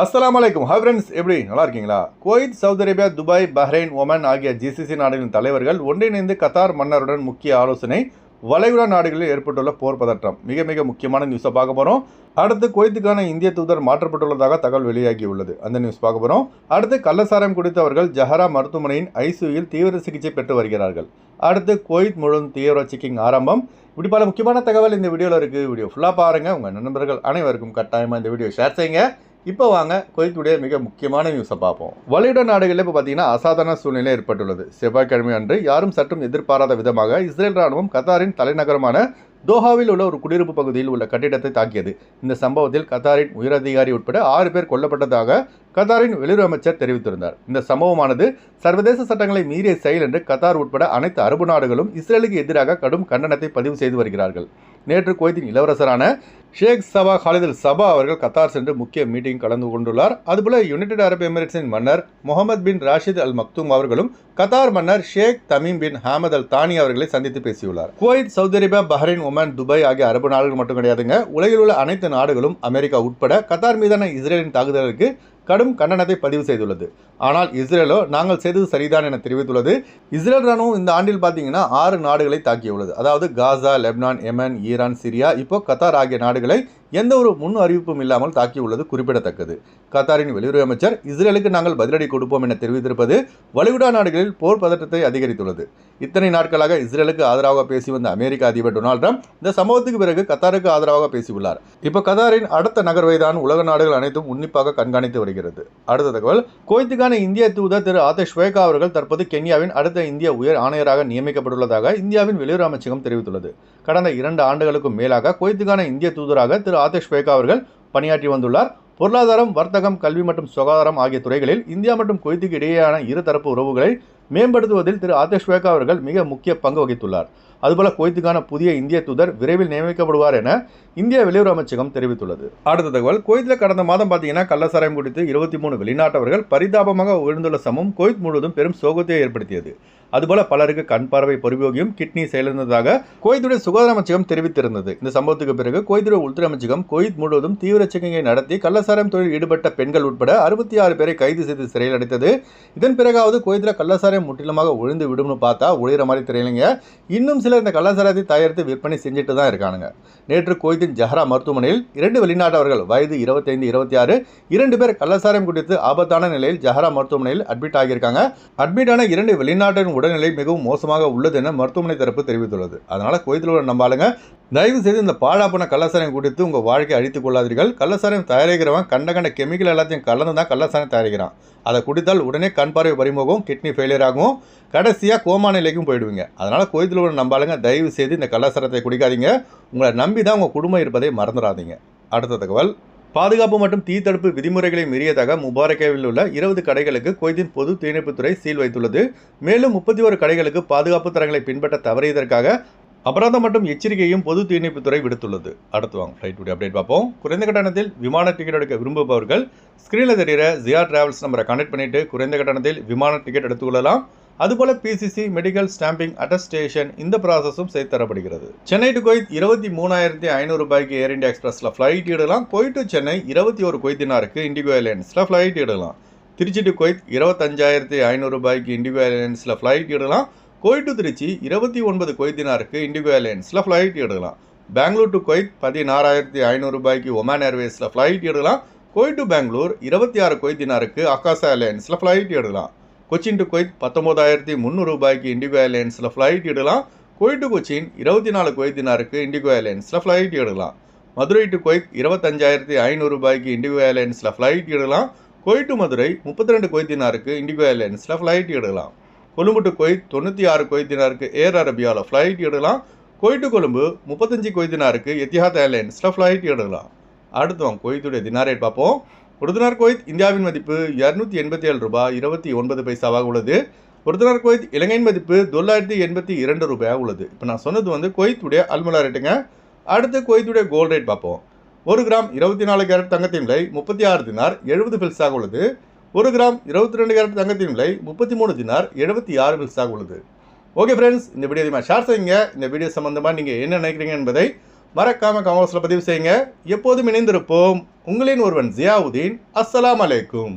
அஸ்லாம் அலைக்கும் hi friends எப்படி? நல்லா இருக்கீங்களா? Kuwait Saudi Arabia Dubai Bahrain Oman ஆகிய ஜிசிசி நாடுகளின் தலைவர்கள் ஒன்றிணைந்து கத்தார் மன்னருடன் முக்கிய ஆலோசனை வளைகுடா நாடுகளில் ஏற்பட்டுள்ள போர் பதற்றம். மிக மிக முக்கியமான நியூஸை பார்க்க போகிறோம் அடுத்து குவைத்துக்கான இந்திய தூதர் மாற்றப்பட்டுள்ளதாக தகவல் வெளியாகியுள்ளது. அந்த நியூஸ் பார்க்க போகிறோம் அடுத்து கள்ளசாரம் குடித்தவர்கள் ஜஹரா மருத்துவமனையின் ஐசியூயில் தீவிர சிகிச்சை பெற்று வருகிறார்கள். அடுத்து குவைத் முழுவதும் தீவிர செக்கிங் ஆரம்பம். இப்படி பல முக்கியமான தகவல் இந்த வீடியோவில் இருக்குது வீடியோ ஃபுல்லாக பாருங்கள் உங்கள் நண்பர்கள் அனைவருக்கும் கட்டாயமாக இந்த வீடியோ ஷேர் செய்யுங்க. இப்போ வாங்க குவைத்துடைய மிக முக்கியமான நியூஸை பார்ப்போம். வலியுட நாடுகளில் இப்போ பார்த்தீங்கன்னா அசாதாரண சூழ்நிலை ஏற்பட்டுள்ளது. செவ்வாய்க்கிழமை அன்று யாரும் சற்றும் எதிர்பாராத விதமாக இஸ்ரேல் ராணுவம் கத்தாரின் தலைநகரமான தோஹாவில் உள்ள ஒரு குடியிருப்பு பகுதியில் உள்ள கட்டிடத்தை தாக்கியது. இந்த சம்பவத்தில் கத்தாரின் உயரதிகாரி உட்பட ஆறு பேர் கொல்லப்பட்டதாக கத்தாரின் வெளியுறவு அமைச்சர் தெரிவித்திருந்தார். இந்த சம்பவமானது சர்வதேச சட்டங்களை மீறிய செயல் என்று கத்தார் உட்பட அனைத்து அரபு நாடுகளும் இஸ்ரேலுக்கு எதிராக கடும் கண்டனத்தை பதிவு செய்து வருகிறார்கள். நேற்று குவைத்தின் இளவரசரான ஷேக் சபா காலிதல் சபா அவர்கள் கத்தார் சென்று முக்கிய மீட்டிங் கலந்து கொண்டுள்ளார். அதுபோல யுனைடெட் அரபு எமிரேட்ஸின் மன்னர் முகமது பின் ராஷித் அல் மக்தூம் அவர்களும் கத்தார் மன்னர் ஷேக் தமீம் பின் ஹாமத் அல் தானி அவர்களை சந்தித்து பேசியுள்ளார். Kuwait Saudi Arabia Bahrain Oman Dubai ஆகிய அரபு நாடுகள் மட்டும் கிடையாதுங்க. உலகில் உள்ள அனைத்து நாடுகளும் அமெரிக்கா உட்பட கத்தார் மீதான இஸ்ரேலின் தாக்குதலுக்கு கடும் கண்டனத்தை பதிவு செய்துள்ளது. ஆனால் இஸ்ரேலோ நாங்கள் செய்தது சரிதான் என தெரிவித்துள்ளது. இஸ்ரேல் ராணுவம் இந்த ஆண்டில் பார்த்தீங்கன்னா ஆறு நாடுகளை தாக்கியுள்ளது. அதாவது Gaza Lebanon Yemen Iran Syria இப்போ கத்தார் ஆகிய நாடுகளை எந்த ஒரு முன் அறிவிப்பும் இல்லாமல் தாக்கியுள்ளது குறிப்பிடத்தக்கது. கத்தாரின் வெளியுறவு அமைச்சர் இஸ்ரேலுக்கு நாங்கள் பதிலடி கொடுப்போம் என தெரிவித்திருப்பது வலிகுடா நாடுகளில் போர் பதற்றத்தை அதிகரித்துள்ளது. இத்தனை நாட்களாக இஸ்ரேலுக்கு ஆதரவாக பேசி வந்த அமெரிக்க அதிபர் டொனால்ட் ட்ரம்ப் இந்த சம்பவத்துக்கு பிறகு கத்தாருக்கு ஆதரவாக பேசியுள்ளார். இப்போ கத்தாரின் அடுத்த நகர்வை தான் உலக நாடுகள் அனைத்தும் உன்னிப்பாக கண்காணித்து வருகிறது. அடுத்த தகவல் குவைத்துக்கான இந்திய தூதர் திரு ஆதேஷ் ஸ்வேகா அவர்கள் தற்போது கென்யாவின் அடுத்த இந்திய உயர் ஆணையராக நியமிக்கப்பட்டுள்ளதாக இந்தியாவின் வெளியுறவு அமைச்சகம் தெரிவித்துள்ளது. கடந்த இரண்டு ஆண்டுகளுக்கும் மேலாக குவைத்துக்கான இந்திய தூதராக திரு ஆதேஷ் பேகா அவர்கள் பணியாற்றி வந்துள்ளார். பொருளாதாரம் வர்த்தகம் கல்வி மற்றும் சுகாதாரம் ஆகிய துறைகளில் இந்தியா மற்றும் குவைத்துக்கு இடையேயான இருதரப்பு உறவுகளை மேம்படுத்துவதில் திரு ஆதேஷ் பேகா அவர்கள் மிக முக்கிய பங்கு வகித்துள்ளார். அதுபோல குவைத்துக்கான புதிய இந்திய தூதர் விரைவில் நியமிக்கப்படுவார் என இந்திய வெளியுறவு அமைச்சகம் தெரிவித்துள்ளது. அடுத்த தகவல் குவைத்தில் கடந்த மாதம் பார்த்தீங்கன்னா கள்ளசாராயம் குடித்து இருபத்தி மூணு வெளிநாட்டவர்கள் பரிதாபமாக உயர்ந்துள்ள சமம் குவைத் முழுவதும் பெரும் சோகத்தை ஏற்படுத்தியது. அதுபோல பலருக்கு கண் பார்வை பொறிபோகியும் கிட்னி செயலிழந்ததாக கோயத்துடைய சுகாதார அமைச்சகம் தெரிவித்திருந்தது. இந்த சம்பவத்துக்கு பிறகு கோயத்துடைய உள்துறை அமைச்சகம் குவைத் முழுவதும் தீவிர செக்கிங்கை நடத்தி கள்ளசாரம் தொழில் ஈடுபட்ட பெண்கள் உட்பட அறுபத்தி ஆறு பேரை கைது செய்து சிறையில் அடைத்தது. இதன் பிறகாவது குவைத்தில் கள்ளசாரம் முற்றிலுமாக ஒழிந்து விடும்னு பார்த்தா ஒழிகிற மாதிரி தெரியலைங்க. இன்னும் சிலர் இந்த கள்ளசாராயத்தை தயாரித்து விற்பனை செஞ்சுட்டு தான் இருக்கானுங்க. நேற்று கோயத்தின் ஜஹரா மருத்துவமனையில் இரண்டு வெளிநாட்டவர்கள் வயது இருபத்தைந்து இருபத்தி ஆறு இரண்டு பேர் கள்ளசாரம் குடித்து ஆபத்தான நிலையில் ஜஹரா மருத்துவமனையில் அட்மிட் ஆகியிருக்காங்க. அட்மிட் ஆன இரண்டு வெளிநாட்டின் உடல்நிலை மிகவும் மோசமாக உள்ளது என மருத்துவமனை தரப்பு தெரிவித்துள்ளது. அதனால் கோயத்தில் உள்ள நம்ம ஆளுங்க தயவு செய்து இந்த பாழாப்பன கள்ளசாரம் குடித்து உங்கள் வாழ்க்கையை அழித்துக் கொள்ளாதீர்கள். கள்ளசாரம் தயாரிக்கிறவன் கண்ட கண்ட கெமிக்கல் எல்லாத்தையும் கலந்து தான் கள்ளசாரம் தயாரிக்கிறான். அதை குடித்தால் உடனே கண் பார்வை பறிமுகம் கிட்னி ஃபெயிலியர் ஆகும். கடைசியாக கோமா நிலைக்கும் போயிடுவீங்க. அதனால் கோயத்தில் உள்ள நம்பாளுங்க. தயவு செய்து இந்த கள்ளசாரத்தை குடிக்காதீங்க. உங்களை நம்பி தான் உங்கள் குடும்பம் இருப்பதை மறந்துடாதீங்க. அடுத்த தகவல். பாதுகாப்பு மற்றும் தீ தடுப்பு விதிமுறைகளை மீறியதாக முபாரக்கேவில் உள்ள இருபது கடைகளுக்கு கொய்தின் பொது தீயணைப்புத்துறை சீல் வைத்துள்ளது. மேலும் முப்பத்தி ஒரு கடைகளுக்கு பாதுகாப்பு தரங்களை பின்பற்ற தவறியதற்காக அபராதம் மற்றும் எச்சரிக்கையும் பொது தீயணைப்புத்துறை விடுத்துள்ளது. அடுத்து வாங்க ஃப்ளைட் அப்டேட் பார்ப்போம். குறைந்த கட்டணத்தில் விமான டிக்கெட் எடுக்க விரும்புபவர்கள் ஸ்க்ரீனில் தெரிகிற ஜியா டிராவல்ஸ் நம்பரை கனெக்ட் பண்ணிட்டு குறைந்த கட்டணத்தில் விமான டிக்கெட் எடுத்துக்கொள்ளலாம் அதுபோல பிசிசி மெடிக்கல் ஸ்டாம்பிங் அட்டஸ்டேஷன் இந்த ப்ராசஸும் செய்து தரப்படுகிறது. சென்னை டு கொய்த் இருபத்தி மூணாயிரத்தி ஐநூறு ரூபாய்க்கு ஏர் இண்டியா எக்ஸ்பிரஸில் ஃப்ளைட் இடலாம் கொய்த் டு சென்னை இருபத்தி ஒரு கொய்தினாருக்கு இண்டிகோ ஏர்லைன்ஸில் ஃப்ளைட் இடலாம் திருச்சி டு கொய்த் இருபத்தஞ்சாயிரத்தி ஐநூறு ரூபாய்க்கு இண்டிகோ ஏர்லைன்ஸில் ஃப்ளைட் இடலாம் கோய் டு திருச்சி இருபத்தி ஒன்பது கொய்தினாருக்கு இண்டிகோ ஏர்லைன்ஸில் ஃப்ளைட் எடுக்கலாம். பெங்களூர் டு கொய்த் பதினாறாயிரத்தி ஐநூறு ரூபாய்க்கு ஒமான் ஏர்வேஸில் ஃப்ளைட் எடுக்கலாம். கோய் டு பெங்களூர் இருபத்தி ஆறு கொய்தினாருக்கு அக்காசா ஏர்லைன்ஸில் ஃப்ளைட் எடுக்கலாம். கொச்சின் டு கொய்த் பத்தொம்போதாயிரத்தி முந்நூறு ரூபாய்க்கு இண்டிகோ ஏர்லைன்ஸில் ஃப்ளைட் எடுக்கலாம். கொய் டு கொச்சின் இருபத்தி நாலு கொய்தினாருக்கு இண்டிகோ ஏர்லைன்ஸில் ஃப்ளைட் எடுக்கலாம். மதுரை டு கொய்த் இருபத்தஞ்சாயிரத்தி ஐநூறு ரூபாய்க்கு இண்டிகோ ஏர்லைன்ஸில் ஃப்ளைட் எடுக்கலாம். கொய் டு மதுரை முப்பத்தி ரெண்டு கொய்தினாருக்கு இண்டிகோ ஏர்லைன்ஸில் ஃப்ளைட் எடுக்கலாம். கொழும்பு டு கொய்த் தொண்ணூற்றி ஆறு கொய்தினாருக்கு ஏர் அரபியாவில் ஃப்ளைட் எடுக்கலாம். கொய் கொழும்பு முப்பத்தஞ்சு கொய்தினாருக்கு எத்திஹாத் ஏர்லைன்ஸில் ஃப்ளைட் எடுக்கலாம். அடுத்தவன் கொய்த்துடைய தினார் ரேட் பார்ப்போம். ஒரு தினார் கொய்த் இந்தியாவின் மதிப்பு இரநூத்தி எண்பத்தி ஏழு ரூபாய் இருபத்தி ஒன்பது பைசாவாக உள்ளது. ஒரு தினார் கொய்த் இலங்கையின் மதிப்பு தொள்ளாயிரத்தி எண்பத்தி இரண்டு ரூபாயாக உள்ளது. இப்போ நான் சொன்னது வந்து கொய்த்துடைய அல்முலா ரேட்டுங்க அடுத்து கொய்த்துடைய கோல்ட் ரேட் பார்ப்போம். ஒரு கிராம் இருபத்தி நாலு கேரட் தங்கத்தின் விலை முப்பத்தி ஆறு தினார் எழுபது பில்ஸாக உள்ளது. ஒரு கிராம் இருபத்தி ரெண்டு கேரட் தங்கத்தின் விலை முப்பத்தி மூணு தினார் எழுபத்தி ஆறு பில்ஸாக உள்ளது. ஓகே ஃப்ரெண்ட்ஸ் இந்த வீடியோ அதிகமாக ஷேர் செய்யுங்க. இந்த வீடியோ சம்மந்தமாக நீங்கள் என்ன நினைக்கிறீங்க என்பதை மறக்காம கமெண்ட்ஸில் பதிவு செய்யுங்க. எப்போதும் இணைந்திருப்போம். உங்களின் ஒருவன் ஜியாவுதீன். அஸ்லாம் அலைக்கும்.